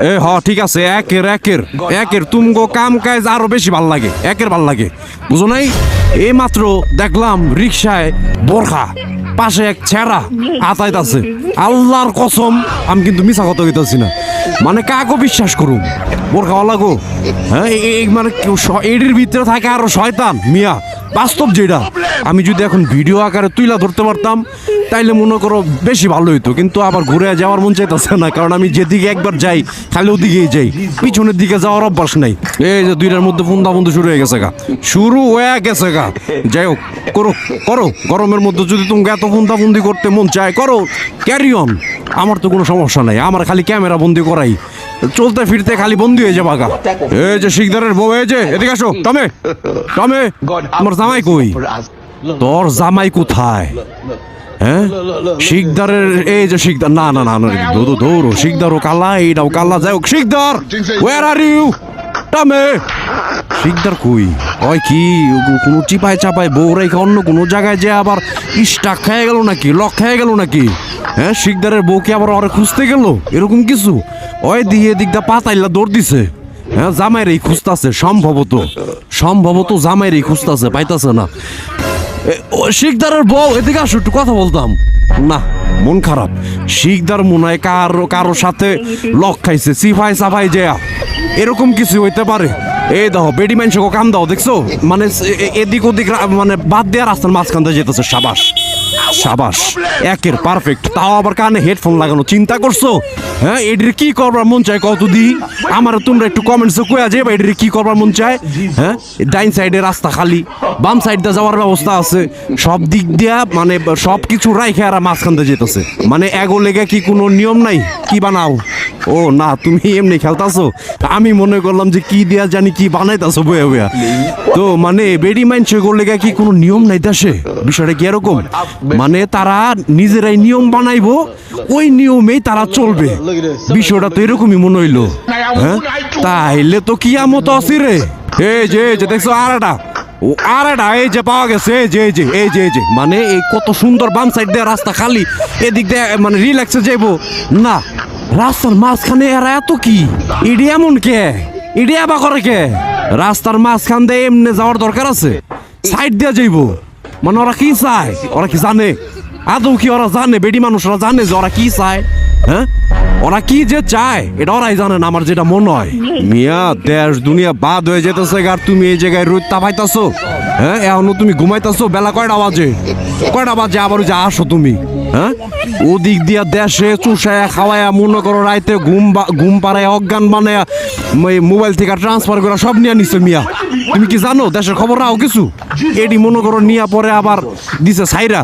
এ, হ, ঠিক আছে, একের একের। একের তুমগো কাম কাজ আরও বেশি ভালো লাগে, একের ভালো লাগে। বুঝো নাই? এই মাত্র দেখলাম রিক্সায় বোরখা। পাশে এক ছেঁড়া আতাইত আছে। আল্লাহর কসম, আমি কিন্তু মিছা কথা কইতাছি না। মানে কাকো বিশ্বাস করুম বোরখাওয়ালা গো হ্যাঁ এই মানে কেউ এটির ভিতরে থাকে আরও শয়তান, মিয়া। বাস্তব যেটা। আমি যদি এখন ভিডিও আকারে তুইলা ধরতে পারতাম, তাইলে মনে করো বেশি ভালো হইতো। কিন্তু আবার ঘুরে যাওয়ার মন চাইতেছে না, কারণ আমি যেদিকে একবার যাই খালি ওদিকেই যাই। পিছনের দিকে যাওয়ার অভ্যাস নাই। এই যে দুইটার মধ্যে ফোন্দা বন্ধু শুরু হয়ে গেছে গা। শুরু হয়ে গেছে গা। যাই হোক, করো করো। গরমের মধ্যে যদি তুমি এত ফোন্দা বন্দি করতে মন চায় করো ক্যারি অন আমার তো কোনো সমস্যা নাই আমার খালি ক্যামেরা বন্দি করাই চলতে ফিরতে খালি বন্দি হয়ে যাবা গা এই যে শিকদারের বউ এই যে এদিকে আসো টমে টমে তোমার জামাই কই তোর জামাই কোথায় হ্যাঁ শিকদারের এই যে শিকদার না না না না দৌড়ো দৌড়ো শিকদারও কালা এইটাও কালা যাই হোক শিকদার ওয়ার আর ইউ টামে শিকদার কই? ওই কি কোনো চিপায় চাপায় বউ রেখে অন্য কোনো জায়গায় যে আবার স্টাক খেয়ে গেল নাকি, লক খেয়ে গেল নাকি? হ্যাঁ শিকদারের বউকে আবার ওরে খুঁজতে গেল? এরকম কিছু? ওই দিয়ে দিকটা পাতাইলা দৌড় দিছে? হ্যাঁ জামাইরেই খুঁজতাছে, সম্ভবত। সম্ভবত জামাইরেই খুঁজতাছে, পাইতাছে না। শিকদারের বউ, এদিকে আসো, একটু কথা বলতাম। না, মন খারাপ। শিকদার মনে হয় কারও কারোর সাথে লক খাইছে সিফাই সাফাই যেয়া। এরকম কিছু হইতে পারে? এই দেখো, বেডি মানুষকে কাম দাও, দেখছ? মানে এ- এ- এদিক ওদিক মানে বাদ দেওয়া রাস্তার মাঝখান দিয়ে যেতেছে, সাবাস। সাবাস। একের পারফেক্ট তাও আবার কানে হেডফোন লাগানো। চিন্তা করছ? হ্যাঁ এটির কি করবার মন চায় কত দি? আমার তোমরা একটু কমেন্টসে কয়া যে এটির কি করবার মন চায়? হ্যাঁ ডাইন সাইডে রাস্তা খালি। বাম সাইড দিয়ে যাওয়ার ব্যবস্থা আছে। সব দিক দিয়া মানে সব কিছু রাইখে আর মাঝখান দিয়ে যেতেছে। মানে এগো লেগে কি কোনো নিয়ম নাই? কি বানাও? ও না, তুমি এমনি খেলতাছো? আমি মনে করলাম যে কি দিয়া জানি কি বানাইতাছো, বয়া বয়া। তো মানে বেডি মাইন্ড করলে কি কোনো নিয়ম নাই দেশে বিষয়টা কি এরকম? মানে তারা নিজেরাই নিয়ম বানাইবো, ওই নিয়মেই তারা চলবে। বিষয়টা তো এরকমই মনে হইল। হ্যাঁ? তাইলে তো কি আমত আছে রে। এই যে যে, দেখছ আর একটা ও আর একটা এই যে পাওয়া গেছে, এই যে যে, এই যে যে। মানে এই কত সুন্দর বাম সাইড দিয়ে রাস্তা খালি, এদিক দিয়ে মানে রিল্যাক্সে যাইবো। না রাস্তার মাঝখানে এরা এত কি? ইডি এমন কে? ইডি বা করে কে? রাস্তার মাঝখান দিয়ে এমনি যাওয়ার দরকার আছে। সাইড দিয়ে যাইব। মানে ওরা কি চায়? ওরা কি জানে? আদৌ কি ওরা জানে? বেডি মানুষরা জানে যে ওরা কি চায়? হ্যাঁ? ওরা কি যে চায়, এটা ওরাই জানে না, আমার যেটা মনে হয়। মিয়া, দেশ, দুনিয়া বাদ হয়ে যেতেছে আর তুমি এই জায়গায় রোদ তাপাইতাছো হ্যাঁ? এখনও তুমি ঘুমাইতাছো, বেলা কয়টা বাজে? কয়টা বাজে? আবার যে আসো তুমি হ্যাঁ? ওদিক দিয়া দেশে চুষায়া খাওয়ায়া, মনে করো রাইতে ঘুম ঘুম পাড়ায়, অজ্ঞান বানায়া মোবাইল থেকে ট্রান্সফার করে সব নিয়ে নিছো মিয়া। তুমি কি জানো? দেশের খবর রাও কিছু? এডি মনে করো নিয়া পরে আবার দিছে সাইরা।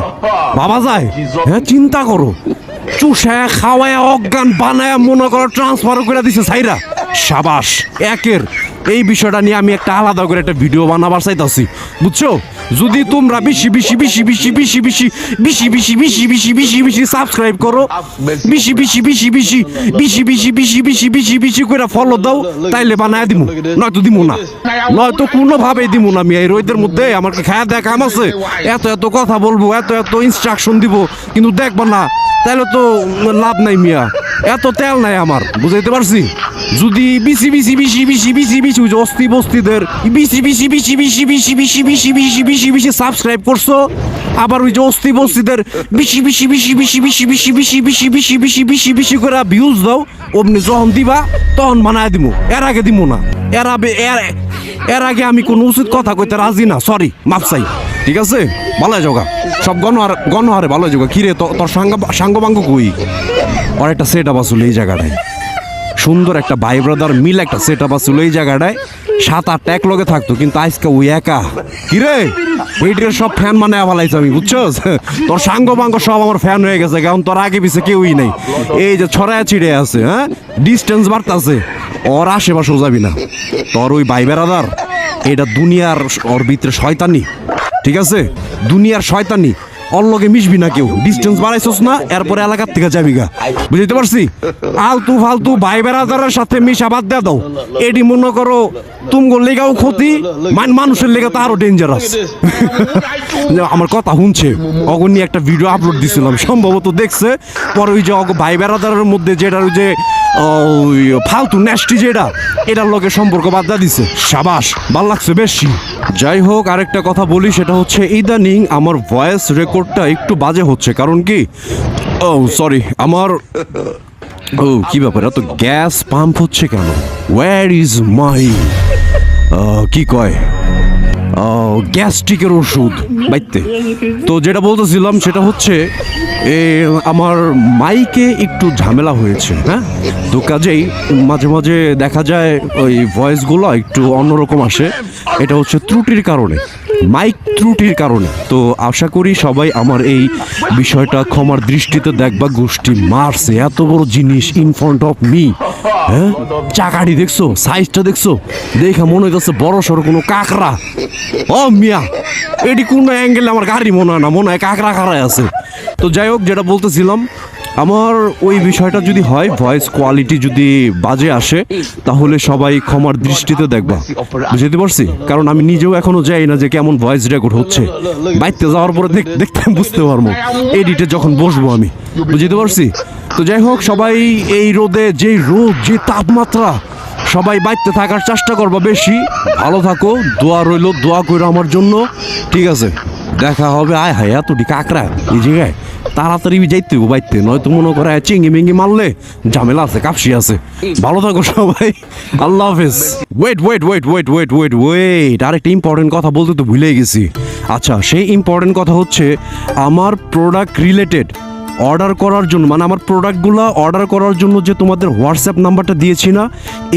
বাবা যায় হ্যাঁ? চিন্তা করো। চুষায় খাওয়ায় অজ্ঞান বানায় মনে করো ট্রান্সফার করে দিছে সাইরা সাবাস একের এই বিষয়টা নিয়ে আমি একটা আলাদা করে একটা ভিডিও বানাবার চাইতাছি বুঝছ যদি তোমরা বেশি বেশি বেশি বেশি বেশি বেশি বেশি বেশি বেশি বেশি বেশি বেশি সাবস্ক্রাইব করো বেশি বেশি বেশি বেশি বেশি বেশি বেশি বেশি বেশি বেশি করে ফলো দাও তাইলে বানায় দিমু নয়তো দিমু না নয়তো কোনোভাবে দিমু না আমি এই রোদের মধ্যে আমার খায়া দেয়া কাম আছে এত এত কথা বলব এত এত ইনস্ট্রাকশন দিব কিন্তু দেখবা না তাহলে তো লাভ নাই মিয়া এত তেল নাই আমার বুঝাইতে পারছি যদি BC BC BC BC BC BC অস্থি বস্তিদের BC BC BC BC BC BC BC BC BC BC subscribe করছ আবার ওই যে অস্থি বস্তিদের BC BC BC BC BC BC BC BC BC BC BC BC করে ভিউজ দাও অমনি যখন দিবা তখন বানায় দিমু এর আগে দিমু না এর আগে এর আগে আমি কোনো উচিত কথা কইতে রাজি না সরি মাপ চাই ঠিক আছে? ভালো যোগা সব গণহার গণহারে ভালো যোগা কিরে তোর সাঙ্গ বাঙ্গ কই? আর একটা সেট আপ আসলে এই জায়গাটায়। সুন্দর একটা ভাই ব্রাদার মিল একটা সেট আপ আসলে এই জায়গাটায়। সাত আটটা এক লগে থাকতো, কিন্তু আজকে ওই একা। কিরে এইটার সব ফ্যান মানে ভালাইছে আমি, বুঝছস? তোর সাঙ্গ বাঙ্গ সব আমার ফ্যান হয়ে গেছে কারণ তোর আগে পিছে কেউই নেই। এই যে ছড়ায় ছিড়ে আছে হ্যাঁ? ডিস্টেন্স বাড়তাছে। ওর আশেপাশেও যাবি না। তোর ওই ভাই বেড়াদার এটা দুনিয়ার ওর ভিতরে শয়তানি। ঠিক আছে? দুনিয়ার শয়তানি। ওর লগে মিশবি না কেউ। ডিস্টেন্স বাড়াইছস না, এরপরে এলাকার থেকে যাবি গা। বুঝতে পারছি? আলতু ফালতু ভাই বেড়াদারের সাথে মিশা বাদ দিয়ে দাও। এডি মনে করো তুমগো লেগাও ক্ষতি, মান মানুষের লেগে তো আরও ডেঞ্জারাস আমার কথা শুনছে। অগর একটা ভিডিও আপলোড দিছিলাম সম্ভবত দেখছে, পরে ওই যে ভাই বেড়াদারের মধ্যে যেটা ওই যে ফালতু নেস্টি যেটা এটার লোকের সম্পর্ক বাদ দিছে। সাবাস, ভালো লাগছে বেশি। যাই হোক, আরেকটা কথা বলি, সেটা হচ্ছে ইদানিং আমার ভয়েস রেকর্ডটা একটু বাজে হচ্ছে, কারণ কি? ও সরি আমার, ও, কি ব্যাপার, এত গ্যাস পাম্প হচ্ছে কেন? ওয়ার ইজ মাই কি কয়? গ্যাস্ট্রিকের ওষুধ, বাইতে। তো যেটা বলতেছিলাম, সেটা হচ্ছে আমার মাইকে একটু ঝামেলা হয়েছে হ্যাঁ? তো কাজেই মাঝে মাঝে দেখা যায় ওই ভয়েসগুলো একটু অন্যরকম আসে। এটা হচ্ছে ত্রুটির কারণে, মাইক ত্রুটির কারণে। তো আশা করি সবাই আমার এই বিষয়টা ক্ষমার দৃষ্টিতে দেখবা, গোষ্ঠী মারছে, এত বড় জিনিস ইন ফ্রন্ট অফ মি হ্যাঁ? চাকাটি দেখছ? সাইজটা দেখছ? দেখা মনে হইতেছে বড় সড়ো কোনো কাকড়া। ও মিয়া, এটি কোন অ্যাঙ্গেলে আমার গাড়ি মনে হয় না, মনে হয় কাকড়া কাকড়ায় আছে। তো যাই হোক, যেটা বলতেছিলাম, আমার ওই বিষয়টা যদি হয় ভয়েস কোয়ালিটি যদি বাজে আসে, তাহলে সবাই ক্ষমার দৃষ্টিতে দেখবা। বুঝতে পারছি? কারণ আমি নিজেও এখনও যাই না যে কেমন ভয়েস রেকর্ড হচ্ছে। বাইতে যাওয়ার পরে দেখ- দেখতে বুঝতে পারব। এডিটে যখন বসবো আমি। বুঝতে পারছি? তো যাই হোক, সবাই এই রোদে যেই রোদ, যে তাপমাত্রা, সবাই বাইতে থাকার চেষ্টা করবা বেশি। ভালো থাকো, দোয়া রইল, দোয়া করো আমার জন্য। ঠিক আছে, দেখা হবে, আয় হায়, এতটি কাকড়া, এই জায়গায়। তাড়াতাড়ি যাইতে হইব বাইতে, নয়তো মনে করে চিঙ্গি মিঙ্গি মারলে ঝামেলা আছে, কাপসি আছে। ভালো থাকো সবাই, আল্লাহ হাফেজ। Wait wait wait wait wait wait wait আরেকটা ইম্পর্টেন্ট কথা বলতে তো ভুলেই গেছি। আচ্ছা সেই ইম্পর্টেন্ট কথা হচ্ছে, আমার প্রোডাক্ট রিলেটেড অর্ডার করার জন্য মানে আমার প্রোডাক্টগুলো অর্ডার করার জন্য যে তোমাদের হোয়াটসঅ্যাপ নাম্বারটা দিয়েছি না,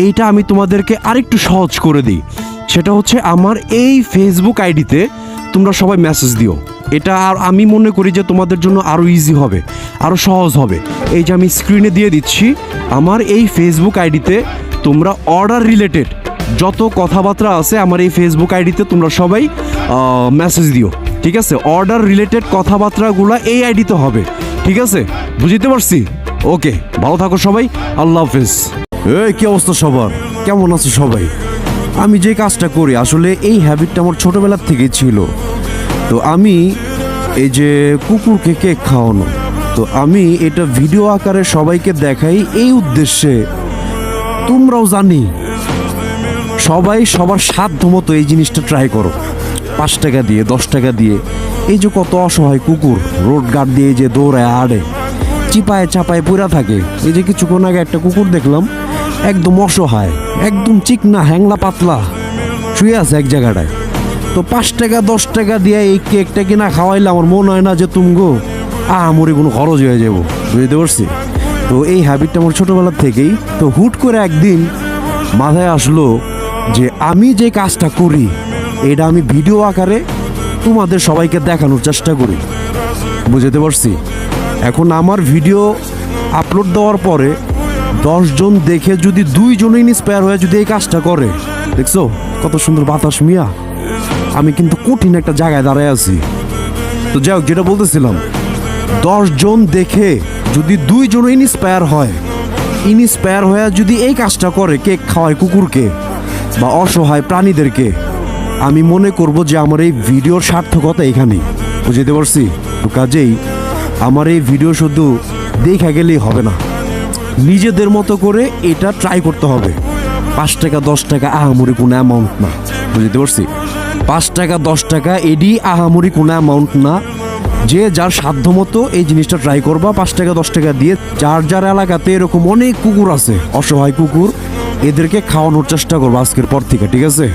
এইটা আমি তোমাদেরকে আরেকটু সহজ করে দিই। সেটা হচ্ছে আমার এই ফেসবুক আইডিতে তোমরা সবাই মেসেজ দিও। এটা আর আমি মনে করি যে তোমাদের জন্য আরও ইজি হবে আরও সহজ হবে। এই যে আমি স্ক্রিনে দিয়ে দিচ্ছি, আমার এই ফেসবুক আইডিতে তোমরা অর্ডার রিলেটেড যত কথাবার্তা আছে আমার এই ফেসবুক আইডিতে তোমরা সবাই মেসেজ দিও। ঠিক আছে? অর্ডার রিলেটেড কথাবার্তাগুলো এই আইডিতে হবে। ঠিক আছে? বুঝতে পারছি? ওকে, ভালো থাকো সবাই। আল্লাহ হাফেজ। এই, কি অবস্থা সবার? কেমন আছে সবাই? আমি যে কাজটা করি, আসলে এই হ্যাবিটটা আমার ছোটবেলার থেকেই ছিল। তো আমি এই যে কুকুরকে কেক খাওয়ানো, তো আমি এটা ভিডিও আকারে সবাইকে দেখাই এই উদ্দেশ্যে। তোমরাও জানি, সবাই সবার সাধ্য মতো এই জিনিসটা ট্রাই করো। পাঁচ টাকা দিয়ে, দশ টাকা দিয়ে। এই যে কত অসহায় কুকুর, রোড গার্ড দিয়ে যে দৌড়ায়, আড়ে। চিপায় চাপায় পুরা থাকে। এই যে কিছুক্ষণ আগে একটা কুকুর দেখলাম, একদম অসহায়, একদম চিকনা, হ্যাংলা পাতলা, শুয়ে আছে এক জায়গাটায়। তো পাঁচ টাকা, দশ টাকা দিয়ে এই কেকটা কিনা খাওয়াইলে আমার মনে হয় না যে তুমগো আহামরি কোনো খরচ হয়ে যাব। বুঝতে পারছি? তো এই হ্যাবিটটা আমার ছোটোবেলার থেকেই। তো হুট করে একদিন মাথায় আসলো যে আমি যে কাজটা করি এটা আমি ভিডিও আকারে তোমাদের সবাইকে দেখানোর চেষ্টা করি। বুঝতে পারছি? এখন আমার ভিডিও আপলোড দেওয়ার পরে দশজন দেখে যদি দুইজন ইন্সপায়ার হয়ে যদি এই কাজটা করে, দেখছ? কত সুন্দর বাতাস মিয়া। আমি কিন্তু কঠিন একটা জায়গায় দাঁড়ায় আছি। তো যাই হোক, যেটা বলতেছিলাম, দশজন দেখে যদি দুইজন ইন্সপায়ার হয় ইন্সপায়ার হয়ে যদি এই কাজটা করে, কেক খাওয়ায় কুকুরকে বা অসহায় প্রাণীদেরকে আমি মনে করব যে আমার এই ভিডিওর সার্থকতা এখানেই। বুঝতে পারছি? তো কাজেই আমার এই ভিডিও শুধু দেখা গেলেই হবে না। নিজেদের মতো করে এটা ট্রাই করতে হবে। পাঁচ টাকা, দশ টাকা আহামরি কোনো অ্যামাউন্ট না। বুঝতে পারছি? পাঁচ টাকা, দশ টাকা এডি আহামরি কোনো অ্যামাউন্ট না। যে যার সাধ্য মতো এই জিনিসটা ট্রাই করবা, পাঁচ টাকা, দশ টাকা দিয়ে যার যার এলাকাতে এরকম অনেক কুকুর আছে, অসহায় কুকুর, এদেরকে খাওয়ানোর চেষ্টা করব আজকের পর থেকে, ঠিক আছে?